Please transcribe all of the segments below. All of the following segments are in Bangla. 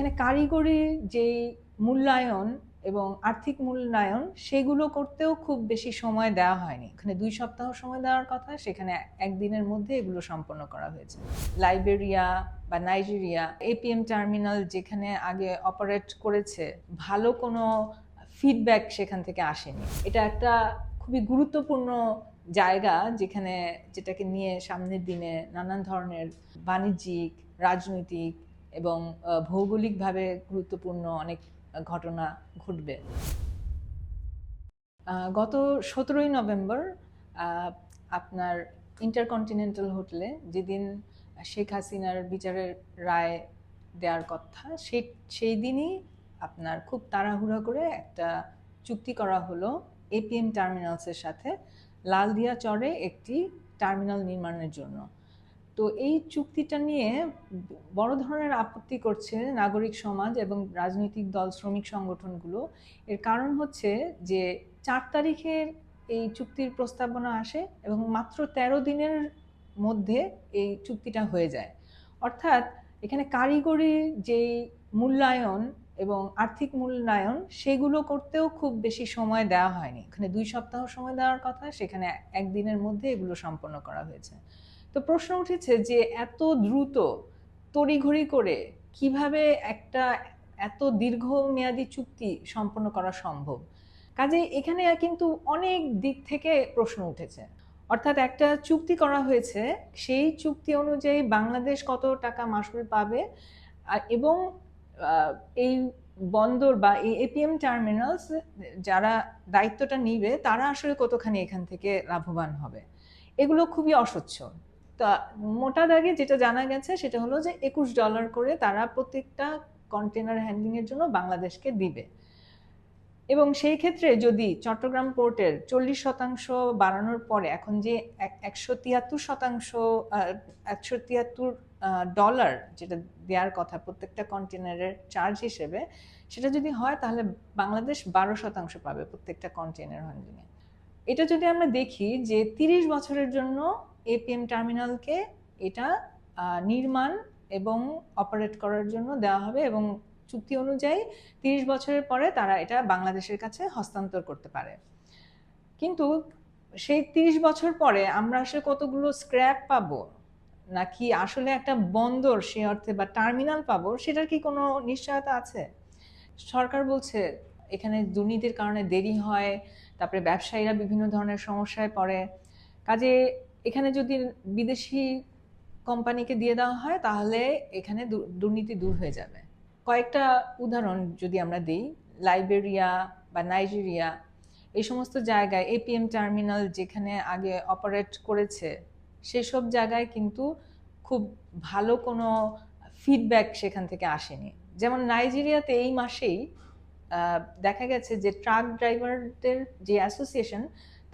এখানে কারিগরি যেই মূল্যায়ন এবং আর্থিক মূল্যায়ন, সেগুলো করতেও খুব বেশি সময় দেওয়া হয়নি। এখানে দুই সপ্তাহ সময় দেওয়ার কথা, সেখানে একদিনের মধ্যে এগুলো সম্পন্ন করা হয়েছে। লাইবেরিয়া বা নাইজেরিয়া, এপিএম টার্মিনাল যেখানে আগে অপারেট করেছে, ভালো কোনো ফিডব্যাক সেখান থেকে আসেনি। এটা একটা খুবই গুরুত্বপূর্ণ জায়গা যেখানে যেটাকে নিয়ে সামনের দিনে নানান ধরনের বাণিজ্যিক, রাজনৈতিক এবং ভৌগোলিকভাবে গুরুত্বপূর্ণ অনেক ঘটনা ঘটবে। গত সতেরোই নভেম্বর আপনার ইন্টারকন্টিনেন্টাল হোটেলে যেদিন শেখ হাসিনার বিচারের রায় দেওয়ার কথা সেই সেই দিনই আপনার খুব তাড়াহুড়া করে একটা চুক্তি করা হলো এপিএম টার্মিনালসের সাথে। লালদিয়া চরে একটি টার্মিনাল নির্মাণের জন্য। তো এই চুক্তিটা নিয়ে বড় ধরনের আপত্তি করছে নাগরিক সমাজ এবং রাজনৈতিক দল, শ্রমিক সংগঠনগুলো। এর কারণ হচ্ছে যে চার তারিখের এই চুক্তির প্রস্তাবনা আসে এবং মাত্র তেরো দিনের মধ্যে এই চুক্তিটা হয়ে যায়। অর্থাৎ এখানে কারিগরি যেই মূল্যায়ন এবং আর্থিক মূল্যায়ন, সেগুলো করতেও খুব বেশি সময় দেওয়া হয়নি। এখানে দুই সপ্তাহ সময় দেওয়ার কথা, সেখানে একদিনের মধ্যে এগুলো সম্পন্ন করা হয়েছে। তো প্রশ্ন উঠেছে যে এত দ্রুত তড়িঘড়ি করে কীভাবে একটা এত দীর্ঘমেয়াদী চুক্তি সম্পন্ন করা সম্ভব? কাজে এখানে কিন্তু অনেক দিক থেকে প্রশ্ন উঠেছে। অর্থাৎ একটা চুক্তি করা হয়েছে, সেই চুক্তি অনুযায়ী বাংলাদেশ কত টাকা মাসুল পাবে? এবং এই বন্দর বা এই এপিএম টার্মিনালস, যারা দায়িত্বটা নিবে, তারা আসলে কতখানি এখান থেকে লাভবান হবে? এগুলো খুবই অস্বচ্ছ তা মোটা দাগে যেটা জানা গেছে সেটা হলো যে একুশ ডলার করে তারা প্রত্যেকটা কন্টেনার হ্যান্ডলিংয়ের জন্য বাংলাদেশকে দিবে। এবং সেই ক্ষেত্রে যদি চট্টগ্রাম পোর্টের চল্লিশ শতাংশ বাড়ানোর পরে এখন যে একশো তিয়াত্তর শতাংশ একশো তিয়াত্তর ডলার যেটা দেওয়ার কথা প্রত্যেকটা কন্টেনারের চার্জ হিসেবে, সেটা যদি হয় তাহলে বাংলাদেশ বারো শতাংশ পাবে প্রত্যেকটা কন্টেনার হ্যান্ডলিংয়ে এটা যদি আমরা দেখি যে তিরিশ বছরের জন্য এপিএম টার্মিনালকে এটা নির্মাণ এবং অপারেট করার জন্য দেওয়া হবে এবং চুক্তি অনুযায়ী তিরিশ বছরের পরে তারা এটা বাংলাদেশের কাছে হস্তান্তর করতে পারে। কিন্তু সেই তিরিশ বছর পরে আমরা আসলে কতগুলো স্ক্র্যাপ পাবো? নাকি আসলে একটা বন্দর সে অর্থে বা টার্মিনাল পাবো? সেটার কি কোনো নিশ্চয়তা আছে? সরকার বলছে এখানে দুর্নীতির কারণে দেরি হয়, তারপরে ব্যবসায়ীরা বিভিন্ন ধরনের সমস্যায় পড়ে। কাজে এখানে যদি বিদেশি কোম্পানিকে দিয়ে দেওয়া হয়, তাহলে এখানে দুর্নীতি দূর হয়ে যাবে। কয়েকটা উদাহরণ যদি আমরা দিই, লাইবেরিয়া বা নাইজেরিয়া, এই সমস্ত জায়গায় এপিএম টার্মিনাল যেখানে আগে অপারেট করেছে, সেসব জায়গায় কিন্তু খুব ভালো কোনো ফিডব্যাক সেখান থেকে আসেনি। যেমন নাইজেরিয়াতে এই মাসেই দেখা গেছে যে ট্রাক ড্রাইভারদের যে অ্যাসোসিয়েশন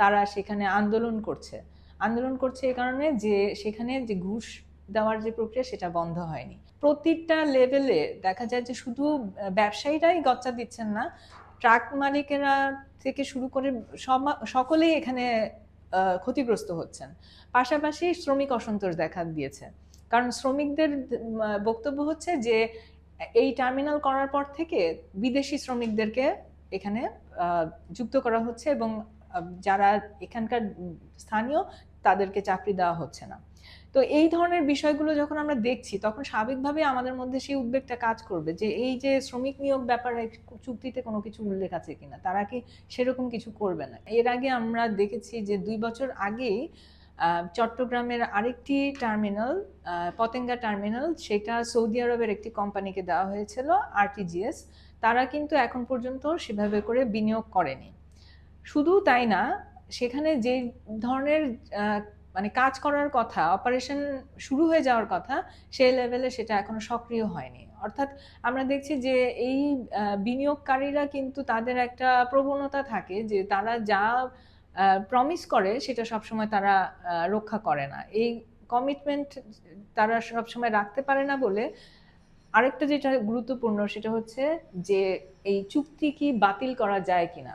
তারা সেখানে আন্দোলন করছে। আন্দোলন করছে এই কারণে যে সেখানে যে ঘুষ দেওয়ার যে প্রক্রিয়া সেটা বন্ধ হয়নি। প্রতিটা লেভেলে দেখা যায় যে শুধু ব্যবসায়ীরাই গচ্চা দিচ্ছেন না, ট্রাক মালিকেরা থেকে শুরু করে সকলেই এখানে ক্ষতিগ্রস্ত হচ্ছেন। পাশাপাশি শ্রমিক অসন্তোষ দেখা দিয়েছে। কারণ শ্রমিকদের বক্তব্য হচ্ছে যে এই টার্মিনাল করার পর থেকে বিদেশি শ্রমিকদেরকে এখানে যুক্ত করা হচ্ছে এবং যারা এখানকার স্থানীয়, তাদেরকে চাকরি দেওয়া হচ্ছে না। তো এই ধরনের বিষয়গুলো যখন আমরা দেখছি, তখন স্বাভাবিকভাবে আমাদের মধ্যে সেই উদ্বেগটা কাজ করবে যে এই যে শ্রমিক নিয়োগ ব্যাপারে চুক্তিতে কোনো কিছু উল্লেখ আছে কিনা, তারা কি সেরকম কিছু করবে না? এর আগে আমরা দেখেছি যে দুই বছর আগেই চট্টগ্রামের আরেকটি টার্মিনাল পতেঙ্গা টার্মিনাল, সেটা সৌদি আরবের একটি কোম্পানিকে দেওয়া হয়েছিল, আরটিজিএস। তারা কিন্তু এখন পর্যন্ত সেভাবে করে বিনিয়োগ করেনি। শুধু তাই না, সেখানে যে ধরনের মানে কাজ করার কথা অপারেশন শুরু হয়ে যাওয়ার কথা, সেই লেভেলে সেটা এখনও সক্রিয় হয়নি। অর্থাৎ আমরা দেখছি যে এই বিনিয়োগকারীরা কিন্তু তাদের একটা প্রবণতা থাকে যে তারা যা প্রমিস করে সেটা সবসময় তারা রক্ষা করে না। এই কমিটমেন্ট তারা সবসময় রাখতে পারে না বলে আরেকটা যেটা গুরুত্বপূর্ণ সেটা হচ্ছে যে এই চুক্তি কি বাতিল করা যায় কিনা।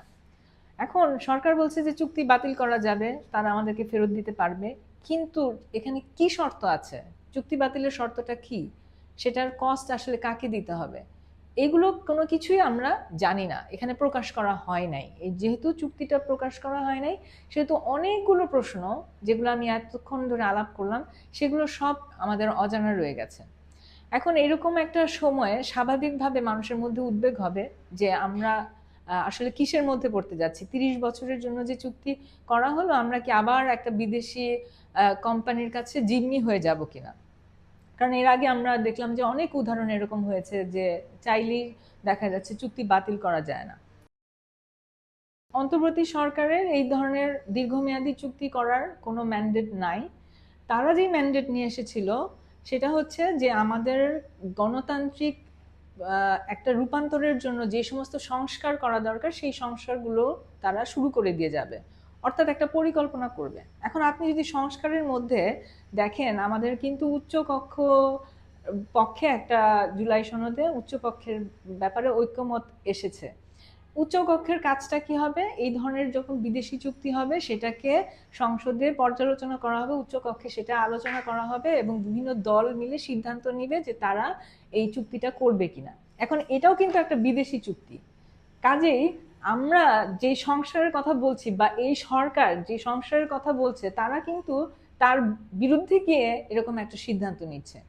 এখন সরকার বলছে যে চুক্তি বাতিল করা যাবে, তারা আমাদেরকে ফেরত দিতে পারবে। কিন্তু এখানে কি শর্ত আছে? চুক্তি বাতিলের শর্তটা কি? সেটার কস্ট আসলে কাকে দিতে হবে? এগুলো কোনো কিছুই আমরা জানি না। এখানে প্রকাশ করা হয় নাই। এই যেহেতু চুক্তিটা প্রকাশ করা হয় নাই, সেহেতু অনেকগুলো প্রশ্ন, যেগুলো আমি এতক্ষণ ধরে আলাপ করলাম, সেগুলো সব আমাদের অজানা রয়ে গেছে। এখন এরকম একটা সময়ে স্বাভাবিকভাবে মানুষের মধ্যে উদ্বেগ হবে যে আমরা আসলে কিসের মধ্যে পড়তে যাচ্ছি? তিরিশ বছরের জন্য যে চুক্তি করা হলো, আমরা কি আবার একটা বিদেশি কোম্পানির কাছে জিম্মি হয়ে যাব কিনা? কারণ এর আগে আমরা দেখলাম যে অনেক উদাহরণ এরকম হয়েছে যে চাইলেই দেখা যাচ্ছে চুক্তি বাতিল করা যায় না। অন্তর্বর্তী সরকারের এই ধরনের দীর্ঘমেয়াদী চুক্তি করার কোনো ম্যান্ডেট নাই। তারা যেই ম্যান্ডেট নিয়ে এসেছিল, সেটা হচ্ছে যে আমাদের গণতান্ত্রিক একটা রূপান্তরের জন্য যে সমস্ত সংস্কার করা দরকার, সেই সংস্কারগুলো তারা শুরু করে দিয়ে যাবে। অর্থাৎ একটা পরিকল্পনা করবে। এখন আপনি যদি সংস্কারের মধ্যে দেখেন, আমাদের কিন্তু উচ্চকক্ষ পক্ষে একটা জুলাই সনদে উচ্চপক্ষের ব্যাপারে ঐক্যমত এসেছে। উচ্চকক্ষের কাজটা কি হবে? এই ধরনের যখন বিদেশি চুক্তি হবে, সেটাকে সংসদে পর্যালোচনা করা হবে, উচ্চকক্ষে সেটা আলোচনা করা হবে এবং বিভিন্ন দল মিলে সিদ্ধান্ত নিবে যে তারা এই চুক্তিটা করবে কিনা। এখন এটাও কিন্তু একটা বিদেশি চুক্তি। কাজেই আমরা যে সংসারের কথা বলছি বা এই সরকার যে সংসারের কথা বলছে, তারা কিন্তু তার বিরুদ্ধে গিয়ে এরকম একটা সিদ্ধান্ত নিচ্ছে।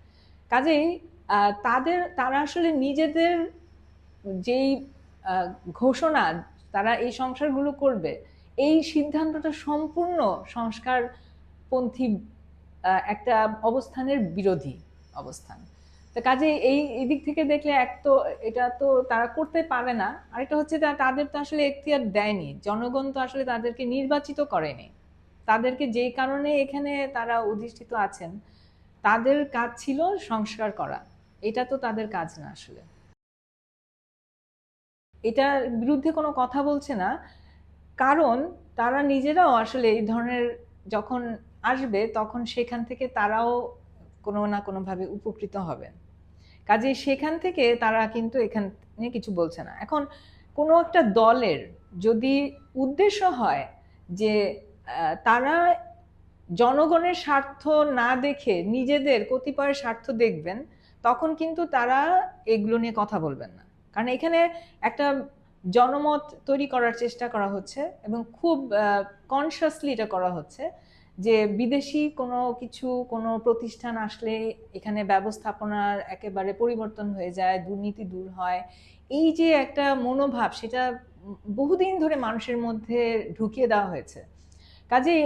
কাজেই তাদের, তারা আসলে নিজেদের যেই ঘোষণা তারা এই সংস্কারগুলো করবে, এই সিদ্ধান্তটা সম্পূর্ণ সংস্কারপন্থী একটা অবস্থানের বিরোধী অবস্থান। তো কাজে এই এই দিক থেকে দেখলে এক তো এটা তো তারা করতে পারে না, আরেকটা হচ্ছে তাদের তো আসলে এখতিয়ার দেয়নি, জনগণ তো আসলে তাদেরকে নির্বাচিত করেনি। তাদেরকে যেই কারণে এখানে তারা অধিষ্ঠিত আছেন, তাদের কাজ ছিল সংস্কার করা, এটা তো তাদের কাজ না আসলে। এটার বিরুদ্ধে কোনো কথা বলছে না। কারণ তারা নিজেরাও আসলে এই ধরনের যখন আসবে, তখন সেখান থেকে তারাও কোনো না কোনোভাবে উপকৃত হবেন। কাজে সেখান থেকে তারা কিন্তু এখানে কিছু বলছে না। এখন কোনো একটা দলের যদি উদ্দেশ্য হয় যে তারা জনগণের স্বার্থ না দেখে নিজেদের কতিপয় স্বার্থ দেখবেন, তখন কিন্তু তারা এগুলো নিয়ে কথা বলবেন না। কারণ এখানে একটা জনমত তৈরি করার চেষ্টা করা হচ্ছে এবং খুব কনসিয়াসলি এটা করা হচ্ছে যে বিদেশি কোনো কিছু, কোনো প্রতিষ্ঠান আসলে এখানে ব্যবস্থাপনার একেবারে পরিবর্তন হয়ে যায়, দুর্নীতি দূর হয়। এই যে একটা মনোভাব, সেটা বহুদিন ধরে মানুষের মধ্যে ঢুকিয়ে দেওয়া হয়েছে। কাজে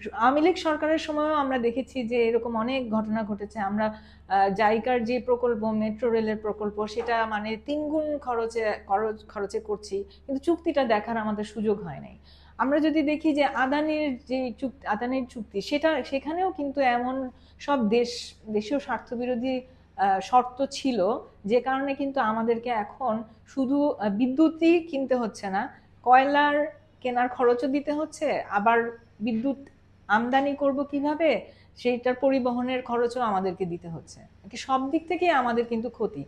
আওয়ামী লীগ সরকারের সময়ও আমরা দেখেছি যে এরকম অনেক ঘটনা ঘটেছে। আমরা জাইকার যে প্রকল্প, মেট্রো রেলের প্রকল্প, সেটা মানে তিনগুণ খরচে, খরচ, খরচে করছি, কিন্তু চুক্তিটা দেখার আমাদের সুযোগ হয় নাই। আমরা যদি দেখি যে আদানির যে চুক্তি, আদানির চুক্তি, সেটা, সেখানেও কিন্তু এমন সব দেশ, দেশীয় স্বার্থবিরোধী শর্ত ছিল, যে কারণে কিন্তু আমাদেরকে এখন শুধু বিদ্যুৎই কিনতে হচ্ছে না, কয়লার কেনার খরচও দিতে হচ্ছে, আবার বিদ্যুৎ আমদানি করব কীভাবে, সেইটার পরিবহনের খরচও আমাদেরকে দিতে হচ্ছে। সব দিক থেকে আমাদের কিন্তু ক্ষতি।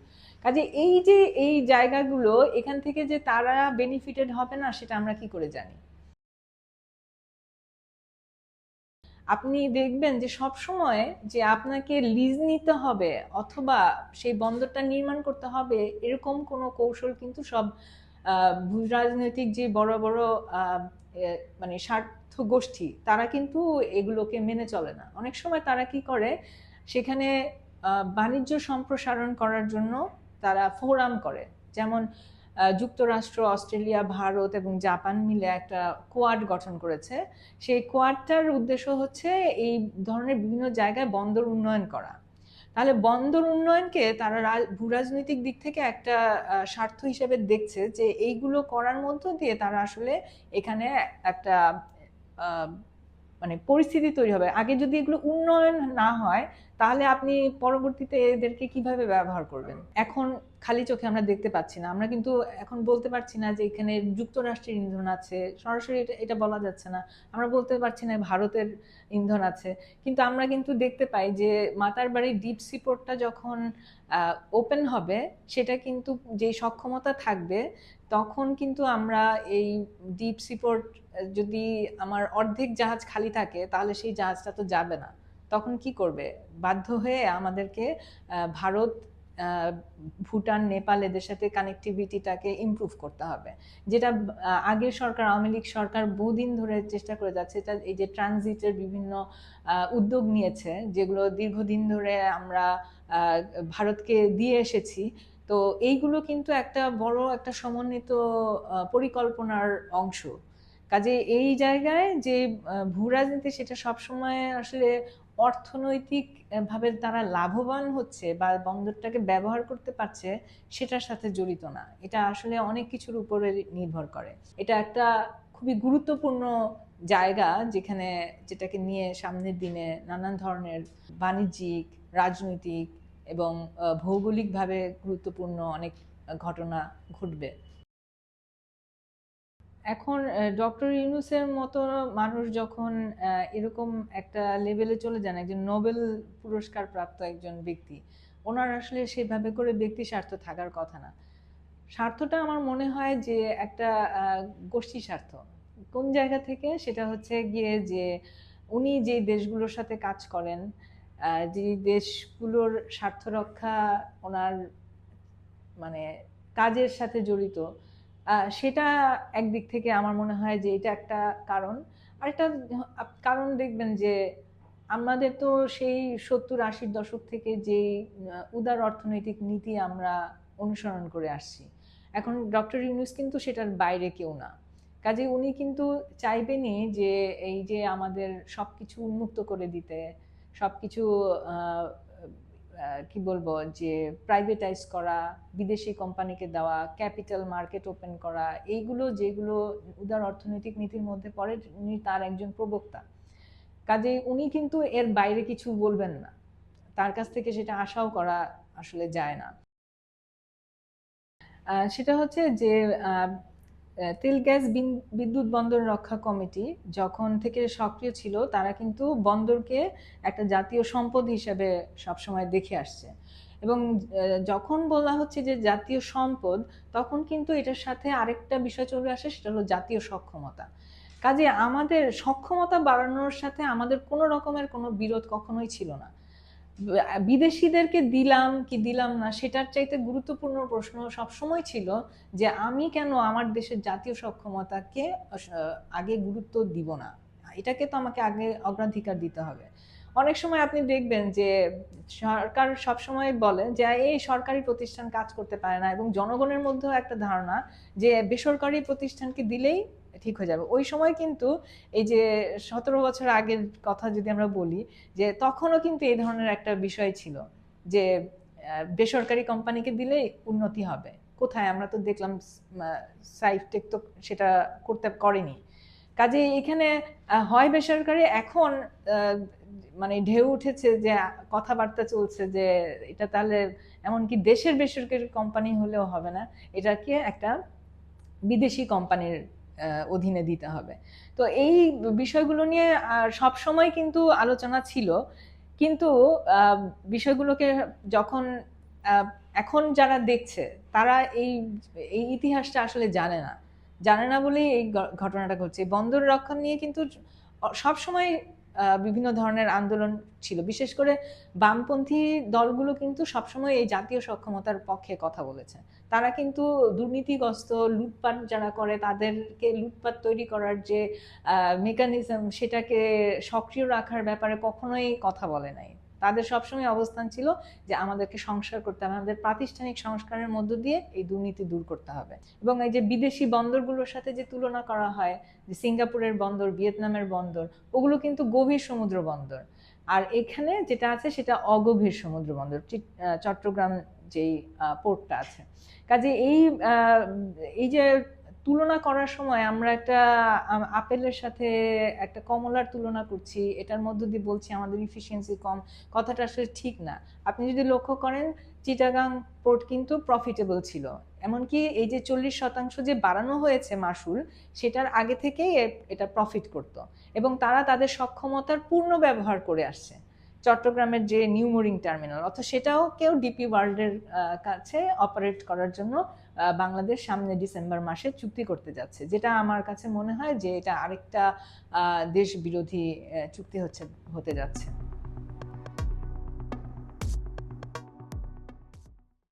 কাজে এই যে এই জায়গাগুলো, এখান থেকে যে তারা বেনিফিটেড হবে না, সেটা আমরা কি করে জানি? আপনি দেখবেন যে সব সময় যে আপনাকে লিজ নিতে হবে অথবা সেই বন্দরটা নির্মাণ করতে হবে, এরকম কোনো কৌশল কিন্তু সব ভূ রাজনৈতিক যে বড় বড় মানে স্বার্থ গোষ্ঠী, তারা কিন্তু এগুলোকে মেনে চলে না। অনেক সময় তারা কি করে, সেখানে বাণিজ্য সম্প্রসারণ করার জন্য তারা ফোরাম করে। যেমন যুক্তরাষ্ট্র, অস্ট্রেলিয়া, ভারত এবং জাপান মিলে একটা কোয়াড গঠন করেছে। সেই কোয়াডটার উদ্দেশ্য হচ্ছে এই ধরনের বিভিন্ন জায়গায় বন্দর উন্নয়ন করা। তাহলে বন্দর উন্নয়নকে তারা ভূরাজনৈতিক দিক থেকে একটা স্বার্থ হিসেবে দেখছে যে এইগুলো করার মধ্য দিয়ে তারা আসলে এখানে একটা মানে পরিস্থিতি তৈরি হবে। আগে যদি এগুলো উন্নয়ন না হয় তাহলে আপনি পরবর্তীতে এদেরকে কীভাবে ব্যবহার করবেন? এখন খালি চোখে আমরা দেখতে পাচ্ছি না। আমরা কিন্তু এখন বলতে পারছি না যে এখানে যুক্তরাষ্ট্রের ইন্ধন আছে। সরাসরি এটা বলা যাচ্ছে না। আমরা বলতে পারছি না ভারতের ইন্ধন আছে। কিন্তু আমরা কিন্তু দেখতে পাই যে মাতার বাড়ির ডিপ সিপোর্টটা যখন ওপেন হবে, সেটা কিন্তু যে সক্ষমতা থাকবে, তখন কিন্তু আমরা এই ডিপ সিপোর্ট যদি আমার অর্ধেক জাহাজ খালি থাকে, তাহলে সেই জাহাজটা তো যাবে না। তখন কি করবে? বাধ্য হয়ে আমাদেরকে ভারত ভুটান, নেপাল এদের সাথে কানেক্টিভিটিটাকে ইমপ্রুভ করতে হবে। যেটা আগের সরকার, আওয়ামী লীগ সরকার বহুদিন ধরে চেষ্টা করে যাচ্ছে, এটা এই যে ট্রানজিটের বিভিন্ন উদ্যোগ নিয়েছে, যেগুলো দীর্ঘদিন ধরে আমরা ভারতকে দিয়ে এসেছি। তো এইগুলো কিন্তু একটা বড় একটা সমন্বিত পরিকল্পনার অংশ। কাজে এই জায়গায় যে ভূ রাজনীতি সেটা সবসময় আসলে অর্থনৈতিক আহ, ভাবে তারা লাভবান হচ্ছে বা বন্দরটাকে ব্যবহার করতে পারছে সেটার সাথে জড়িত না। এটা আসলে অনেক কিছুর উপরে নির্ভর করে। এটা একটা খুবই গুরুত্বপূর্ণ জায়গা যেখানে যেটাকে নিয়ে সামনের দিনে নানান ধরনের বাণিজ্যিক রাজনৈতিক এবং ভৌগোলিকভাবে গুরুত্বপূর্ণ অনেক ঘটনা ঘটবে। এখন ডক্টর ইউনুসের মতো মানুষ যখন এরকম একটা লেভেলে চলে যান, একজন নোবেল পুরস্কার প্রাপ্ত একজন ব্যক্তি, ওনার আসলে সেভাবে করে ব্যক্তি স্বার্থ থাকার কথা না। স্বার্থটা আমার মনে হয় যে একটা গোষ্ঠী স্বার্থ। কোন জায়গা থেকে? সেটা হচ্ছে গিয়ে যে উনি যে দেশগুলোর সাথে কাজ করেন যে দেশগুলোর স্বার্থ রক্ষা ওনার মানে কাজের সাথে জড়িত সেটা একদিক থেকে আমার মনে হয় যে এটা একটা কারণ। আরেকটা কারণ দেখবেন যে আমাদের তো সেই সত্তর আশির দশক থেকে যে উদার অর্থনৈতিক নীতি আমরা অনুসরণ করে আসছি, এখন ডক্টর ইউনুস কিন্তু সেটার বাইরে কেউ না। কাজে উনি কিন্তু চাইবেনই যে এই যে আমাদের সব কিছু উন্মুক্ত করে দিতে সব কিছু কি বলব, যে প্রাইভেটাইজ করা, বিদেশি কোম্পানিকে দেওয়া ক্যাপিটাল মার্কেট ওপেন করা, এইগুলো যেগুলো উদার অর্থনৈতিক নীতির মধ্যে পড়ে, উনি তার একজন প্রবক্তা। কাজে উনি কিন্তু এর বাইরে কিছু বলবেন না। তার কাছ থেকে সেটা আশাও করা আসলে যায় না। সেটা হচ্ছে যে তেল, গ্যাস বিদ্যুৎ বন্দর রক্ষা কমিটি যখন থেকে সক্রিয় ছিল, তারা কিন্তু বন্দরকে একটা জাতীয় সম্পদ হিসেবে সবসময় দেখে আসছে। এবং যখন বলা হচ্ছে যে জাতীয় সম্পদ, তখন কিন্তু এটার সাথে আরেকটা বিষয় চলে আসে, সেটা হলো জাতীয় সক্ষমতা। কাজে আমাদের সক্ষমতা বাড়ানোর সাথে আমাদের কোনো রকমের কোনো বিরোধ কখনোই ছিল না। বিদেশিদেরকে দিলাম কি দিলাম না, সেটার চাইতে গুরুত্বপূর্ণ প্রশ্ন সবসময় ছিল যে আমি কেন আমার দেশের জাতীয় সক্ষমতাকে আগে গুরুত্ব দিব না? এটাকে তো আমাকে আগে অগ্রাধিকার দিতে হবে। অনেক সময় আপনি দেখবেন যে সরকার সবসময় বলে যে এই সরকারি প্রতিষ্ঠান কাজ করতে পারে না। এবং জনগণের মধ্যেও একটা ধারণা যে, বেসরকারি প্রতিষ্ঠানকে দিলেই ঠিক হয়ে যাবে। ওই সময় কিন্তু এই যে সতেরো বছর আগের কথা যদি আমরা বলি, যে তখনও কিন্তু এই ধরনের একটা বিষয় ছিল যে বেসরকারি কোম্পানিকে দিলেই উন্নতি হবে। কোথায়? আমরা তো দেখলাম সাইফটেক তো সেটা করতে করেনি। কাজে এখানে হয় বেসরকারি, এখন মানে ঢেউ উঠেছে যে, কথাবার্তা চলছে যে, এটা তাহলে এমনকি দেশের বেসরকারি কোম্পানি হলেও হবে না। এটাকে একটা বিদেশি কোম্পানির অধীনে দিতে হবে। তো এই বিষয়গুলো নিয়ে সব সময় কিন্তু আলোচনা ছিল। কিন্তু বিষয়গুলোকে যখন এখন যারা দেখছে, তারা এই এই ইতিহাসটা আসলে জানে না। জানে না বলেই এই ঘটনাটা ঘটছে। বন্দর রক্ষণ নিয়ে কিন্তু সব সময় বিভিন্ন ধরনের আন্দোলন ছিল। বিশেষ করে বামপন্থী দলগুলো কিন্তু সবসময় এই জাতীয় সক্ষমতার পক্ষে কথা বলেছে। তারা কিন্তু দুর্নীতিগ্রস্ত, লুটপাট যারা করে, তাদেরকে লুটপাট তৈরি করার যে মেকানিজম সেটাকে সক্রিয় রাখার ব্যাপারে কখনোই কথা বলে নাই। তাদের সবসময় অবস্থান ছিল যে আমাদেরকে সংস্কার করতে হবে, আমাদের প্রাতিষ্ঠানিক সংস্কারের মধ্য দিয়ে এই দুর্নীতি দূর করতে হবে। এবং এই যে বিদেশি বন্দরগুলোর সাথে যে তুলনা করা হয়, যে সিঙ্গাপুরের বন্দর, ভিয়েতনামের বন্দর, ওগুলো কিন্তু গভীর সমুদ্র বন্দর। আর এখানে যেটা আছে সেটা অগভীর সমুদ্র বন্দর চট্টগ্রাম যেই পোর্টটা আছে। কাজে এই এই যে তুলনা করার সময় আমরা একটা আপেলের সাথে একটা কমলার তুলনা করছি, এটার মধ্য দিয়ে বলছি আমাদের ইফিসিয়েন্সি কম, কথাটা আসলে ঠিক না। আপনি যদি লক্ষ্য করেন, চিটাগাং পোর্ট কিন্তু প্রফিটেবল ছিল। এমনকি এই যে চল্লিশ শতাংশ যে বাড়ানো হয়েছে মাসুল, সেটার আগে থেকেই এটা প্রফিট করত। এবং তারা তাদের সক্ষমতার পূর্ণ ব্যবহার করে আসছে। চট্টগ্রামের যে নিউ মোরিং টার্মিনাল অর্থাৎ সেটাও কেউ ডিপি ওয়ার্ল্ডের কাছে অপারেট করার জন্য বাংলাদেশ সামনে ডিসেম্বর মাসে চুক্তি করতে যাচ্ছে, যেটা আমার কাছে মনে হয় যে এটা আরেকটা দেশ বিরোধী চুক্তি হচ্ছে, হতে যাচ্ছে।